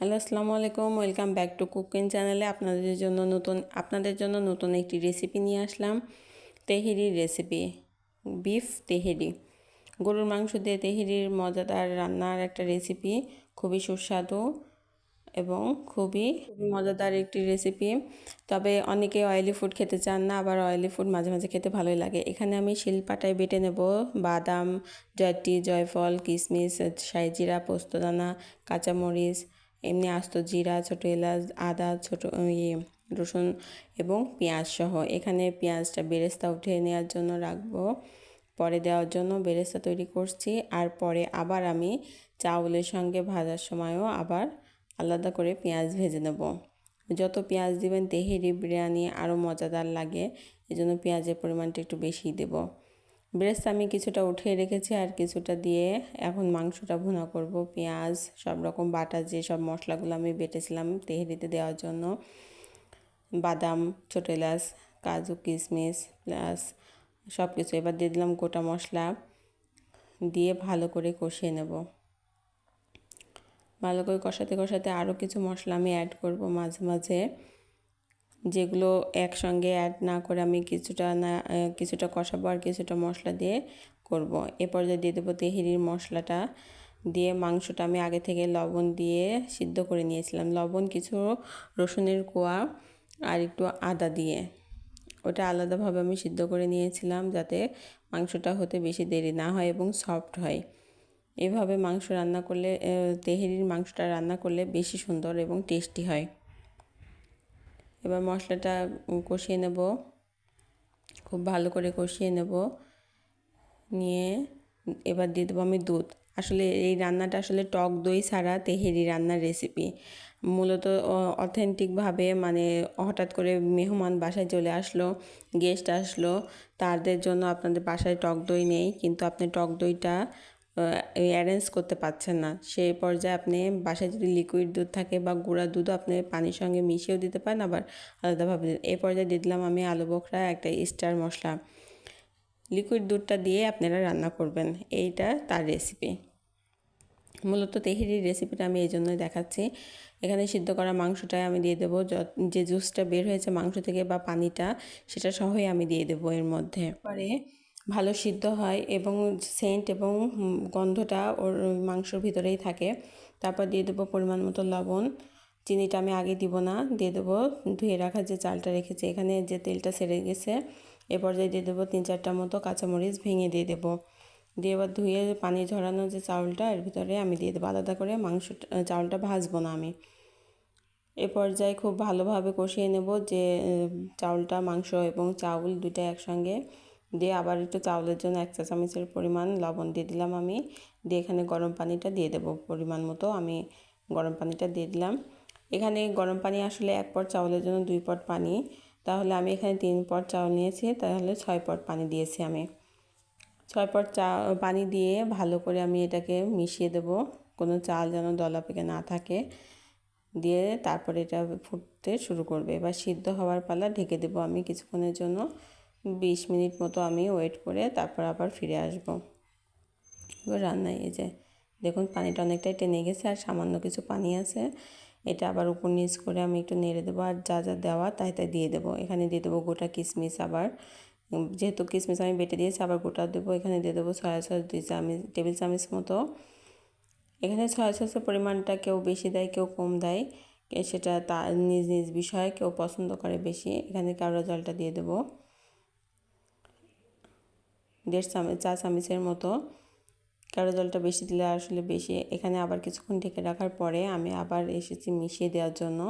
Hello, আসসালামু আলাইকুম। Welcome back to cooking চ্যানেলে আপনাদের জন্য নতুন, আপনাদের জন্য নতুন একটি রেসিপি নিয়ে আসলাম। তেহেরির রেসিপি বিফ তেহেরি। গরুর মাংস দিয়ে তেহেরির মজাদার রান্নার একটা রেসিপি খুবই সুস্বাদু এবং খুবই খুবই মজাদার একটি রেসিপি তবে অনেকে অয়েলি ফুড খেতে চান না, আবার অয়েলি ফুড মাঝে মাঝে খেতে ভালোই লাগে। এখানে আমি শিলপাটায় বেটে নেব বাদাম, জয়টি, জয়ফল কিশমিশ সাইজিরা পোস্তদানা, কাঁচামরিচ এমনি আস্ত জিরা, ছোটো এলাচ, আদা, ছোটো ইয়ে রসুন এবং পেঁয়াজ সহ। এখানে পেঁয়াজটা বেরেস্তা উঠিয়ে নেওয়ার জন্য রাখব। পরে দেওয়ার জন্য বেরেস্তা তৈরি করছি। আর পরে আবার আমি চাউলের সঙ্গে ভাজার সময়ও আবার আলাদা করে পেঁয়াজ ভেজে নেব। যত পেঁয়াজ দিবেন, তেহেরি বিরিয়ানি আরও মজাদার লাগে। এজন্য পেঁয়াজের পরিমাণটা একটু বেশি দেবো। ব্রেস্ট আমি কিছুটা উঠিয়ে রেখেছি আর কিছুটা দিয়ে এখন মাংসটা ভুনা করব, পেঁয়াজ, সব রকম বাটা যে সব মশলাগুলো আমি বেটেছিলাম তেহেরিতে দেওয়ার জন্য। বাদাম, ছোটো এলাচ, কাজু, কিশমিশ, প্লাস সব কিছু এবার দিয়ে দিলাম গোটা মশলা। দিয়ে ভালো করে কষিয়ে নেব। ভালো করে কষাতে কষাতে আরও কিছু মশলা আমি অ্যাড করব মাঝে মাঝে। যেগুলো একসঙ্গে অ্যাড না করে আমি কিছুটা না কিছুটা কষাবো আর কিছুটা মশলা দিয়ে করব। এ পর্যায়ে দিয়ে দেবো তেহেরির মশলাটা, দিয়ে মাংসটা আমি আগে থেকে লবণ দিয়ে সিদ্ধ করে নিয়েছিলাম। লবণ, কিছু রসুনের কোয়া আর একটু আদা দিয়ে। ওটা আলাদাভাবে আমি সিদ্ধ করে নিয়েছিলাম যাতে মাংসটা হতে বেশি দেরি না হয় এবং সফট হয়। এভাবে মাংস রান্না করলে তেহেরির মাংসটা রান্না করলে বেশি সুন্দর এবং টেস্টি হয়। এবার মশলাটা কষিয়ে নেব। খুব ভালো করে কষিয়ে নেব। নিয়ে এবার দিয়ে দেবো আমি দুধ। আসলে এই রান্নাটা আসলে টক দই ছাড়া তেহেরি রান্নার রেসিপি মূলত অথেন্টিকভাবে মানে হঠাৎ করে মেহমান বাসায় চলে আসলো গেস্ট আসলো। তাদের জন্য আপনাদের বাসায় টক দই নেই, কিন্তু আপনি টক দইটা অ্যারেঞ্জ করতে পারছেন না। সেই পর্যায়ে আপনি বাসায় যদি লিকুইড দুধ থাকে বা গুঁড়া দুধও আপনি পানির সঙ্গে মিশিয়েও দিতে পারেন, আবার আলাদাভাবে দিন এই পর্যায়ে দিয়ে দিলাম আমি আলু বোখরা, একটা স্টার মশলা। লিকুইড দুধটা দিয়ে আপনারা রান্না করবেন। এইটা তার রেসিপি মূলত তেহেরির রেসিপিটা আমি এই জন্যই দেখাচ্ছি। এখানে সিদ্ধ করা মাংসটাই আমি দিয়ে দেবো যে জুসটা বের হয়েছে মাংস থেকে বা পানিটা, সেটা সহই আমি দিয়ে দেবো এর মধ্যে। পরে ভালো সিদ্ধ হয় এবং সেন্ট এবং গন্ধটা ওর মাংসর ভিতরেই থাকে। তারপর দিয়ে দেবো পরিমাণ মতো লবণ। চিনিটা আমি আগে দিব না, দিয়ে দেবো ধুয়ে রাখা যে চালটা রেখেছি, এখানে যে তেলটা সেরে গেছে, এ পর্যায়ে দিয়ে দেবো তিন চারটা মতো কাঁচামরিচ ভেঙে দিয়ে দেবো। দিয়ে এবার ধুয়ে পানি ঝরানো যে চাউলটা, এর ভিতরে আমি দিয়ে দেবো আলাদা করে মাংস চাউলটা ভাজবো না আমি। এ পর্যায়ে খুব ভালোভাবে কষিয়ে নেব যে চাউলটা, মাংস এবং চাউল দুইটা একসঙ্গে। দিয়ে আবার একটু চাউলের জন্য এক চা চামচের পরিমাণ লবণ দিয়ে দিলাম আমি। দিয়ে এখানে গরম পানিটা দিয়ে দেবো পরিমাণ মতো, আমি গরম পানিটা দিয়ে দিলাম। এখানে গরম পানি আসলে এক পট চাউলের জন্য দুই পট পানি। তাহলে আমি এখানে তিন পট চাউল নিয়েছি, তাহলে ছয় পট পানি দিয়েছি আমি। ছয় পট চা, পানি দিয়ে ভালো করে আমি এটাকে মিশিয়ে দেব, কোনো চাল যেন দলা পেকে না থাকে। দিয়ে তারপরে এটা ফুটতে শুরু করবে। এবার সিদ্ধ হওয়ার পালা ঢেকে দেবো আমি কিছুক্ষণের জন্য। বিশ মিনিট মতো আমি ওয়েট করে তারপর আবার ফিরে আসব। এবার রান্নায় এই যে, দেখুন পানিটা অনেকটাই টেনে গেছে আর সামান্য কিছু পানি আছে। এটা আবার উপর নিচ করে আমি একটু নেড়ে দেবো আর যা যা দেওয়া তাই তাই দিয়ে দেবো। এখানে দিয়ে দেবো গোটা কিশমিশ আবার। যেহেতু কিশমিশ আমি বেটে দিয়েছি, আবার গোটা দেবো। এখানে দিয়ে দেবো সয়া সস, দুই চামচ, টেবিল চামচ মতো। এখানে সয়া সসের পরিমাণটা কেউ বেশি দেয়, কেউ কম দেয়। সেটা তার নিজ নিজ বিষয়ে কেউ পছন্দ করে বেশি। এখানে কারও জলটা দিয়ে দেবো। দেড় চামচ চা চামচের মতো। কারও জলটা বেশি দিলে আসলে বেশি। এখানে আবার কিছুক্ষণ ঢেকে রাখার পরে আমি আবার এসেছি মিশিয়ে দেওয়ার জন্য।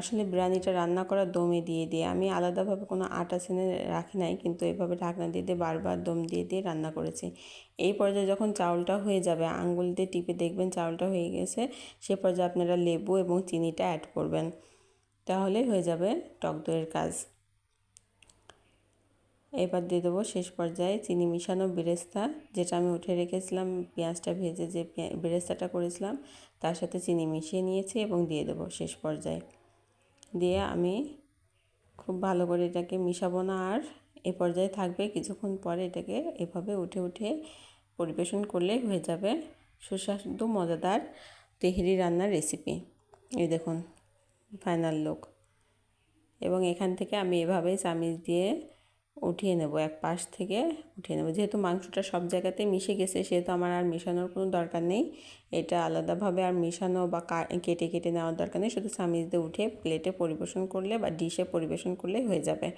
আসলে বিরিয়ানিটা রান্না করা দমে দিয়ে দিয়ে। আমি আলাদাভাবে কোনো আটা সেনে রাখি নাই, কিন্তু এভাবে ঢাকনা দিয়ে দিয়ে বারবার দম দিয়ে দিয়ে রান্না করেছি। এই পর্যায়ে যখন চাউলটা হয়ে যাবে, আঙ্গুল দিয়ে টিপে দেখবেন চাউলটা হয়ে গেছে। সে পর্যায়ে আপনারা লেবু এবং চিনিটা অ্যাড করবেন। তাহলে হয়ে যাবে টক দইয়ের কাজ। এবার দিয়ে দেবো শেষ পর্যায়ে চিনি মিশানো বেরেস্তা, যেটা আমি উঠে রেখেছিলাম, পেঁয়াজটা ভেজে যে বেরেস্তাটা করেছিলাম, তার সাথে চিনি মিশিয়ে নিয়েছি এবং দিয়ে দেবো শেষ পর্যায়ে। দিয়ে আমি খুব ভালো করে এটাকে মিশাবো না আর, এ পর্যায়ে থাকবে কিছুক্ষণ পরে এটাকে এভাবে উঠে উঠে পরিবেশন করলে হয়ে যাবে সুস্বাদু, মজাদার তেহরি রান্নার রেসিপি এই দেখুন ফাইনাল লুক এবং এখান থেকে আমি এভাবেই চামিচ দিয়ে উঠিয়ে নেব, এক পাশ থেকে উঠিয়ে নেব। যেহেতু মাংসটা সব জায়গাতে মিশে গেছে, সেহেতু আমার আর মেশানোর কোনো দরকার নেই। এটা আলাদাভাবে আর মেশানো বা কেটে কেটে নেওয়ার দরকার নেই। শুধু চামিচ দিয়ে উঠে প্লেটে পরিবেশন করলে বা ডিশে পরিবেশন করলে হয়ে যাবে।